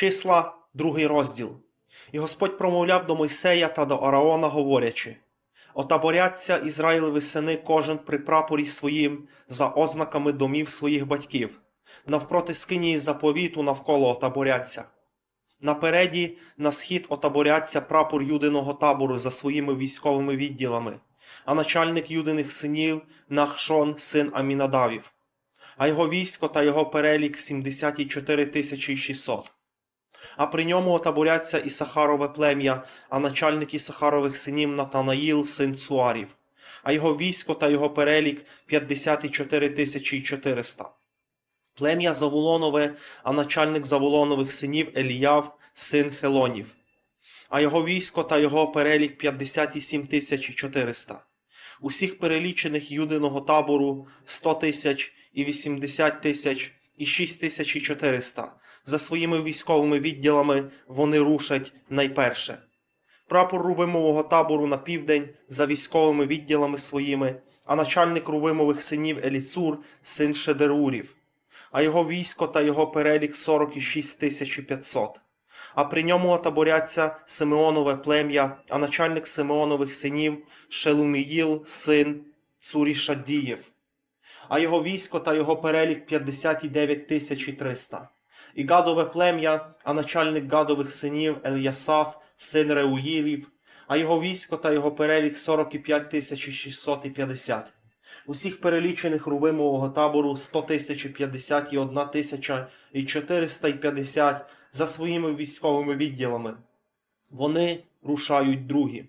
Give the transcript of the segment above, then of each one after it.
Числа, другий розділ. І Господь промовляв до Мойсея та до Араона, говорячи: Отаборяться Ізраїлеві сини кожен при прапорі своїм за ознаками домів своїх батьків, навпроти скинії заповіту навколо отаборяться. Напереді на схід отаборяться прапор юдиного табору за своїми військовими відділами, а начальник юдиних синів Нахшон, син Амінадавів, а його військо та його перелік 74 тисячі 600. А при ньому отаборяться і Сахарове плем'я, а начальник Ісахарових синів Натанаїл, син Цуарів, а його військо та його перелік 54 тисячі 400. Плем'я Заволонове, а начальник Заволонових синів Еліяв, син Хелонів, а його військо та його перелік 57 тисяч 400. Усіх перелічених юдиного табору 100 тисяч і 80 тисяч і 6 тисяч і 400. За своїми військовими відділами вони рушать найперше. Прапор Рувимового табору на південь за військовими відділами своїми, а начальник Рувимових синів Еліцур, син Шедерурів, а його військо та його перелік 46 тисяч і 500. А при ньому отаборяться Симеонове плем'я, а начальник Симеонових синів Шелуміїл, син Цурішадіїв, а його військо та його перелік 59 і 300. І Гадове плем'я, а начальник Гадових синів Ельясаф, син Реуїлів, а його військо та його перелік 45 тисяч і 650. Усіх перелічених Рувимового табору 100 тисяч і 50 і 1 тисяча і 450 за своїми військовими відділами. Вони рушають другі.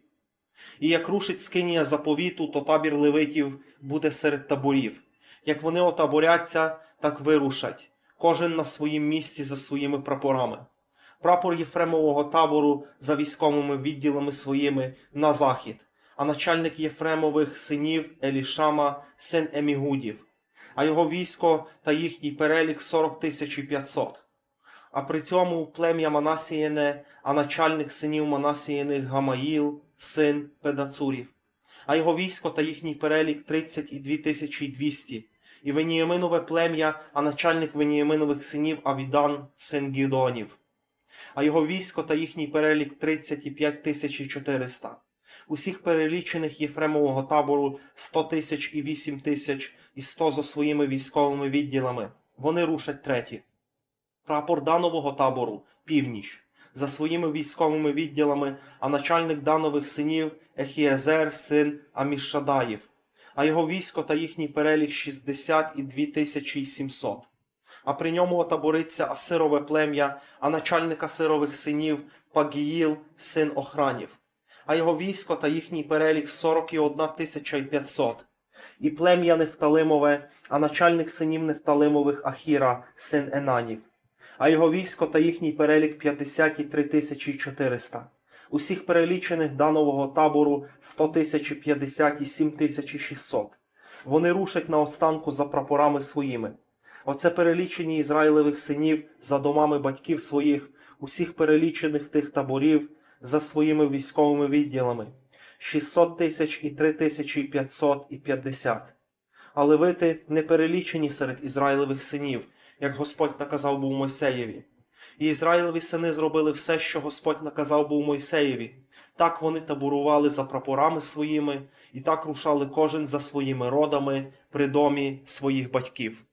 І як рушить скинія заповіту, то табір левитів буде серед таборів. Як вони отаборяться, так вирушать, кожен на своїм місці за своїми прапорами. Прапор Єфремового табору за військовими відділами своїми на захід, а начальник Єфремових синів Елішама, син Емігудів, а його військо та їхній перелік 40 тисяч і 500. А при цьому плем'я Манасієне, а начальник синів Манасієних Гамаїл, син Педацурів, а його військо та їхній перелік 32 тисячі 200, і Веніяминове плем'я, а начальник Веніяминових синів Авідан, син Гідонів, а його військо та їхній перелік 35 тисяч і 400. Усіх перелічених Єфремового табору 100 тисяч і 8 тисяч і 100 за своїми військовими відділами. Вони рушать треті. Прапор Данового табору північ за своїми військовими відділами, а начальник Данових синів Ехіезер, син Амішадаїв, а його військо та їхній перелік 62 тисячі і 700. А при ньому отабориться Асирове плем'я, а начальник Асирових синів Пагіїл, син Охранів, а його військо та їхній перелік 41 тисяча і 500. І плем'я Нефталимове, а начальник синів Нефталимових Ахіра, син Енанів а його військо та їхній перелік 53 тисячі 400. Усіх перелічених данового табору 100 тисяч і 50 і 7 тисяч і 600. Вони рушать на останку за прапорами своїми. Оце перелічені Ізраїлевих синів за домами батьків своїх, усіх перелічених тих таборів за своїми військовими відділами 600 тисяч і 3 тисячі і 500 і 50. А левити не перелічені серед Ізраїлевих синів, як Господь наказав був Мойсеєві. І Ізраїлеві сини зробили все, що Господь наказав був Мойсеєві. Так вони таборували за прапорами своїми, і так рушали кожен за своїми родами при домі своїх батьків.